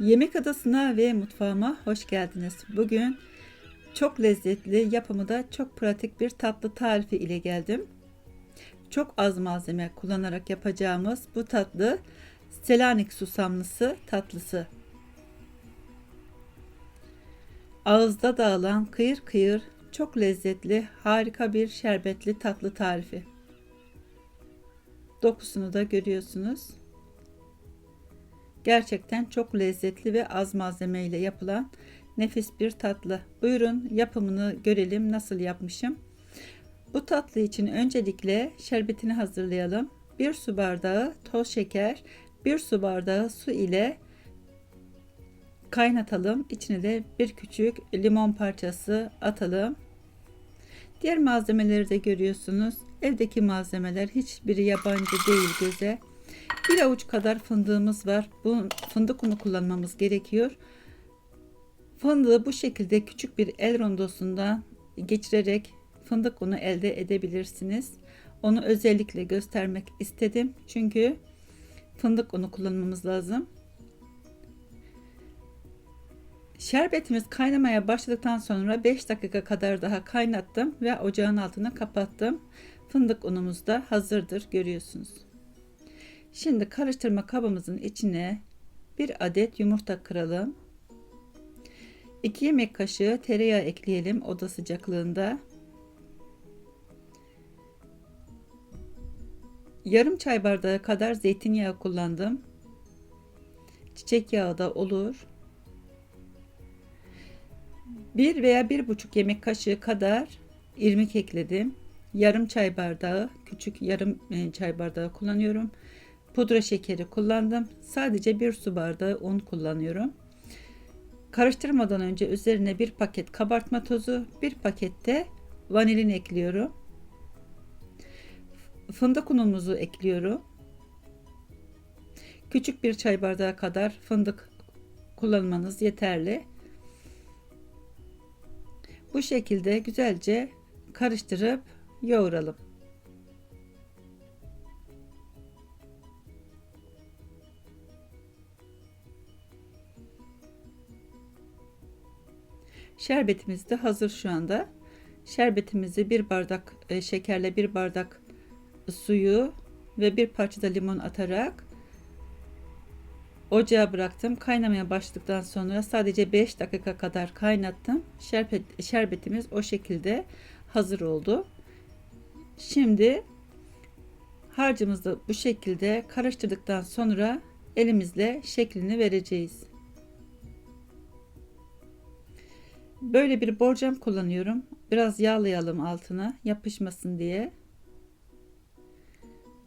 Yemek adasına ve mutfağıma hoş geldiniz. Bugün çok lezzetli, yapımı da çok pratik bir tatlı tarifi ile geldim. Çok az malzeme kullanarak yapacağımız bu tatlı Selanik susamlısı tatlısı. Ağızda dağılan kıyır kıyır çok lezzetli, harika bir şerbetli tatlı tarifi. Dokusunu da görüyorsunuz. Gerçekten çok lezzetli ve az malzeme ile yapılan nefis bir tatlı. Buyurun yapımını görelim nasıl yapmışım. Bu tatlı için öncelikle şerbetini hazırlayalım. 1 su bardağı toz şeker, 1 su bardağı su ile kaynatalım. İçine de bir küçük limon parçası atalım. Diğer malzemeleri de görüyorsunuz. Evdeki malzemeler hiçbiri yabancı değil göze. Bir avuç kadar fındığımız var. Bu fındık unu kullanmamız gerekiyor. Fındığı bu şekilde küçük bir el rondosundan geçirerek fındık unu elde edebilirsiniz. Onu özellikle göstermek istedim. Çünkü fındık unu kullanmamız lazım. Şerbetimiz kaynamaya başladıktan sonra 5 dakika kadar daha kaynattım ve ocağın altını kapattım. Fındık unumuz da hazırdır görüyorsunuz. Şimdi karıştırma kabımızın içine bir adet yumurta kıralım. 2 yemek kaşığı tereyağı ekleyelim oda sıcaklığında. Yarım çay bardağı kadar zeytinyağı kullandım. Çiçek yağı da olur. 1 veya bir buçuk yemek kaşığı kadar irmik ekledim. Yarım çay bardağı, küçük yarım e, çay bardağı kullanıyorum. Pudra şekeri kullandım. Sadece bir su bardağı un kullanıyorum. Karıştırmadan önce üzerine bir paket kabartma tozu, bir pakette vanilin ekliyorum. Fındık unumuzu ekliyorum. Küçük bir çay bardağı kadar fındık kullanmanız yeterli. Bu şekilde güzelce karıştırıp yoğuralım. Şerbetimiz de hazır şu anda. Şerbetimizi bir bardak e, şekerle bir bardak suyu ve bir parça da limon atarak ocağa bıraktım. Kaynamaya başladıktan sonra sadece 5 dakika kadar kaynattım. Şerbet, şerbetimiz o şekilde hazır oldu. Şimdi harcımızı bu şekilde karıştırdıktan sonra elimizle şeklini vereceğiz. Böyle bir borcam kullanıyorum. Biraz yağlayalım altına yapışmasın diye.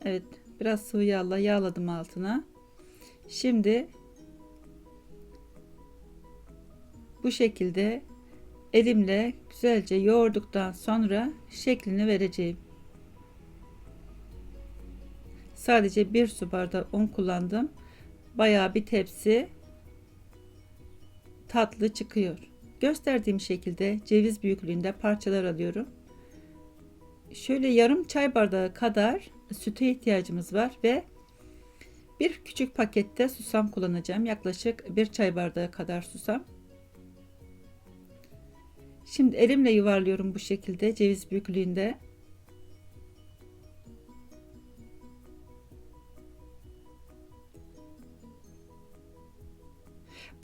Evet, biraz sıvı yağla yağladım altına. Şimdi bu şekilde elimle güzelce yoğurduktan sonra şeklini vereceğim. Sadece bir su bardağı un kullandım. Bayağı bir tepsi tatlı çıkıyor. Gösterdiğim şekilde ceviz büyüklüğünde parçalar alıyorum. Şöyle yarım çay bardağı kadar süte ihtiyacımız var ve bir küçük pakette susam kullanacağım. Yaklaşık bir çay bardağı kadar susam. Şimdi elimle yuvarlıyorum bu şekilde ceviz büyüklüğünde.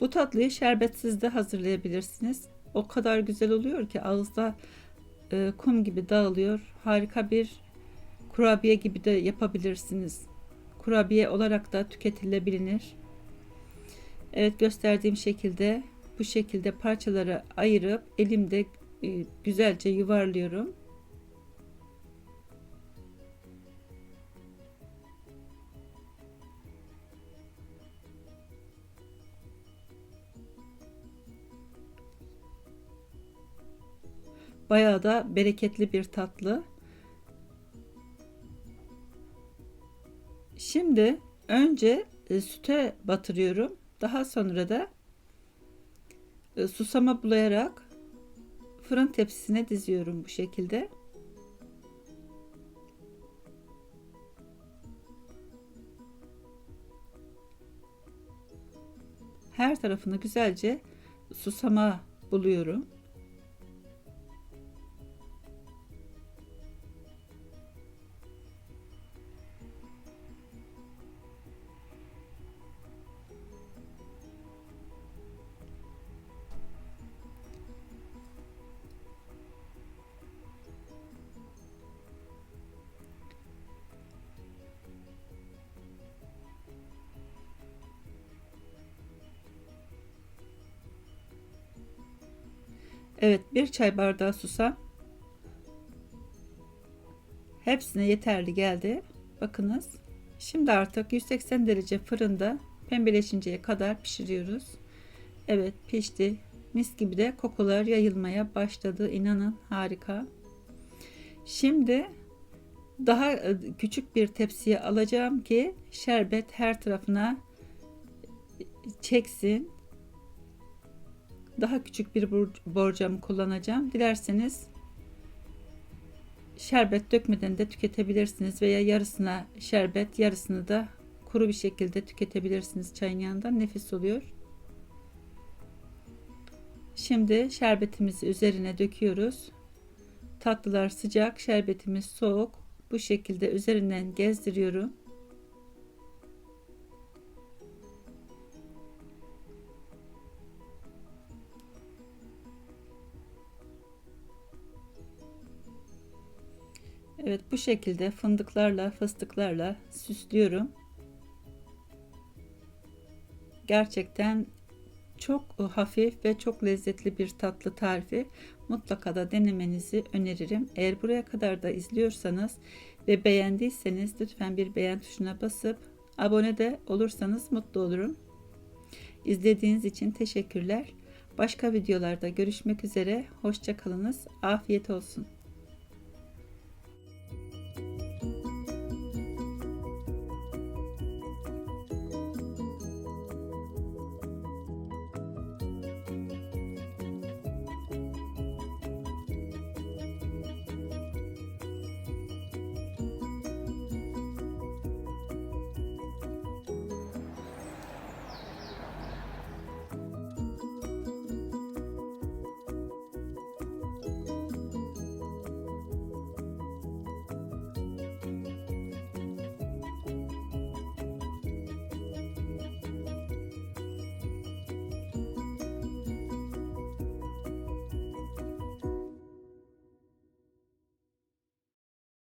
Bu tatlıyı şerbetsiz de hazırlayabilirsiniz. O kadar güzel oluyor ki ağızda e, kum gibi dağılıyor. Harika bir kurabiye gibi de yapabilirsiniz. Kurabiye olarak da tüketilebilir. Evet gösterdiğim şekilde bu şekilde parçalara ayırıp elimde e, güzelce yuvarlıyorum. Bayağı da bereketli bir tatlı. Şimdi önce e, süte batırıyorum. Daha sonra da e, susama bulayarak fırın tepsisine diziyorum bu şekilde. her tarafını güzelce susama buluyorum. Evet bir çay bardağı susam. Hepsine yeterli geldi. Bakınız. Şimdi artık 180 derece fırında pembeleşinceye kadar pişiriyoruz. Evet pişti. Mis gibi de kokular yayılmaya başladı. İnanın harika. Şimdi daha e, küçük bir tepsiye alacağım ki şerbet her tarafına çeksin daha küçük bir borcam kullanacağım. Dilerseniz şerbet dökmeden de tüketebilirsiniz veya yarısına şerbet yarısını da kuru bir şekilde tüketebilirsiniz çayın yanında nefis oluyor. Şimdi şerbetimizi üzerine döküyoruz. Tatlılar sıcak, şerbetimiz soğuk. Bu şekilde üzerinden gezdiriyorum. Evet bu şekilde fındıklarla fıstıklarla süslüyorum. Gerçekten çok hafif ve çok lezzetli bir tatlı tarifi mutlaka da denemenizi öneririm. Eğer buraya kadar da izliyorsanız ve beğendiyseniz lütfen bir beğen tuşuna basıp abone de olursanız mutlu olurum. İzlediğiniz için teşekkürler. Başka videolarda görüşmek üzere. Hoşçakalınız. Afiyet olsun.